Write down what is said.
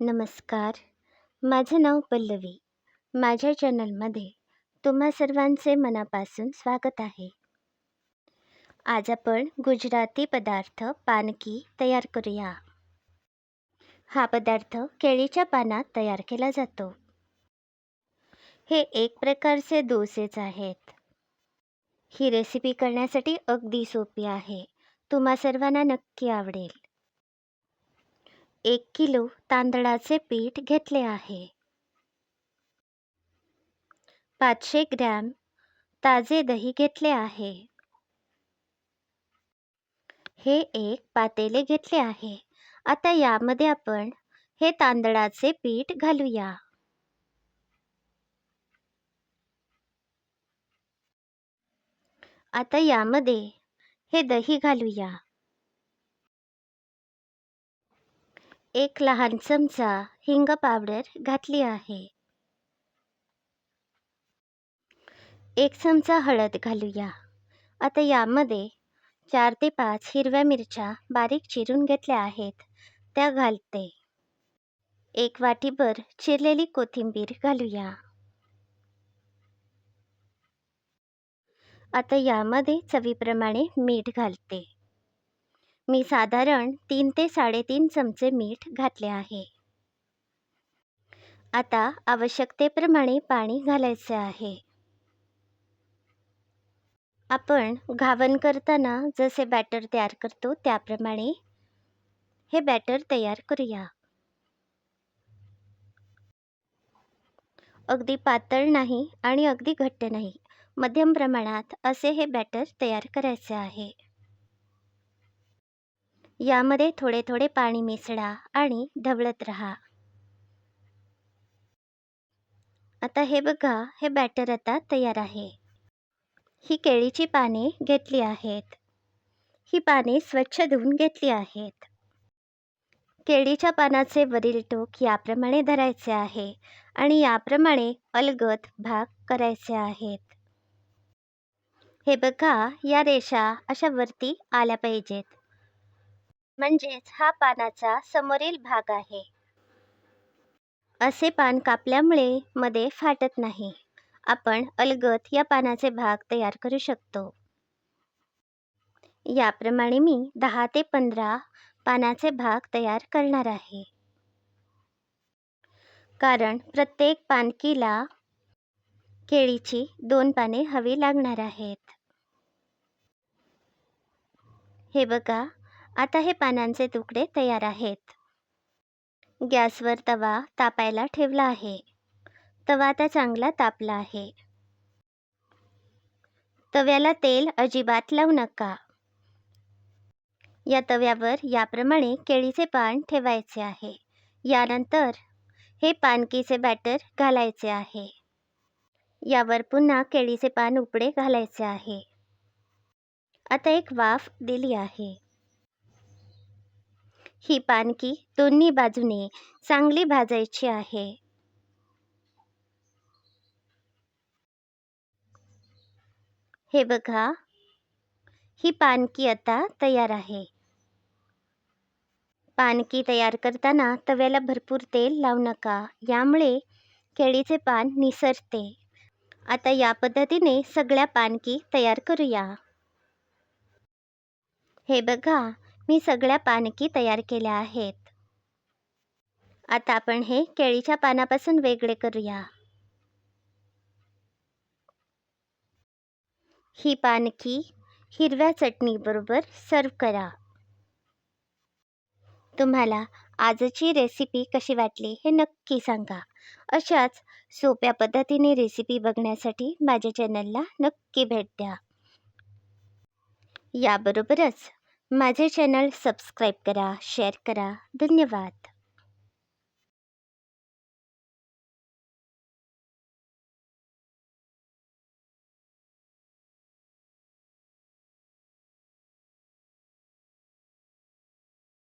नमस्कार. माझं नाव पल्लवी. माझ्या चॅनलमध्ये तुम्हा सर्वांचे मनापासून स्वागत आहे. आज आपण गुजराती पदार्थ पानकी तयार करूया. हा पदार्थ केळीच्या पानात तयार केला जातो. हे एक प्रकारचे डोसेच आहेत. ही रेसिपी करण्यासाठी अगदी सोपी आहे. तुम्हा सर्वांना नक्की आवडेल. एक किलो तांदळाचे पीठ घेतले आहे. पाचशे ग्रॅम ताजे दही घेतले आहे. हे एक पातेले घेतले आहे. आता यामध्ये आपण हे तांदळाचे पीठ घालूया. आता यामध्ये हे दही घालूया. एक लहान चमचा हिंग पावडर घातली आहे. एक चमचा हळद घालूया. आता यामध्ये चार ते पाच हिरव्या मिरच्या बारीक चिरून घेतल्या आहेत. त्या घालते. एक वाटीभर चिरलेली कोथिंबीर घालूया. आता यामध्ये चवीप्रमाणे मीठ घालते. मी साधारण तीन ते साडेतीन चमचे मीठ घातले आहे. आता आवश्यकतेप्रमाणे पाणी घालायचे आहे. आपण घावन करताना जसे बॅटर तयार करतो त्याप्रमाणे हे बॅटर तयार करूया. अगदी पातळ नाही आणि अगदी घट्ट नाही. मध्यम प्रमाणात असे हे बॅटर तयार करायचे आहे. यामध्ये थोडे थोडे पाणी मिसळा आणि ढवळत राहा. आता हे बघा हे बॅटर आता तयार आहे. ही केळीची पाने घेतली आहेत. ही पाने स्वच्छ धुवून घेतली आहेत. केळीच्या पानाचे वरील टोक याप्रमाणे धरायचे आहे आणि याप्रमाणे अलगद भाग करायचे आहेत. हे बघा या रेषा अशा वरती आल्या पाहिजेत. म्हणजेच हा पानाचा समोरील भाग आहे. असे पान कापल्यामुळे मध्ये फाटत नाही. आपण अलगत या पानाचे भाग तयार करू शकतो. याप्रमाणे मी दहा ते पंधरा पानाचे भाग तयार करणार आहे. कारण प्रत्येक पानकीला केळीची दोन पाने हवी लागणार आहेत. हे बघा आता हे पानांचे तुकडे तयार आहेत. गॅसवर तवा तापायला ठेवला आहे. तवा आता चांगला तापला आहे. तव्याला तेल अजिबात लावू नका. या तव्यावर याप्रमाणे केळीचे पान ठेवायचे आहे. यानंतर हे पानकीचे बॅटर घालायचे आहे. यावर पुन्हा केळीचे पान उपडे घालायचे आहे. आता एक वाफ दिली आहे. ही पानकी दोन्ही बाजूने चांगली भाजायची आहे. हे बघा ही पानकी आता तयार आहे. पानकी तयार करताना तव्याला भरपूर तेल लावू नका यामुळे केळीचे पान निसरते. आता या पद्धतीने सगळ्या पानकी तयार करूया. हे बघा मी सगळ्या पानकी तयार केल्या आहेत. आता आपण हे केळीच्या पानापासून वेगळे करूया. ही पानकी हिरव्या चटणीबरोबर सर्व करा. तुम्हाला आजची रेसिपी कशी वाटली हे नक्की सांगा. अशाच सोप्या पद्धतीने रेसिपी बघण्यासाठी माझ्या चॅनलला नक्की भेट द्या. याबरोबरच माझे चॅनल सबस्क्राईब करा शेअर करा. धन्यवाद.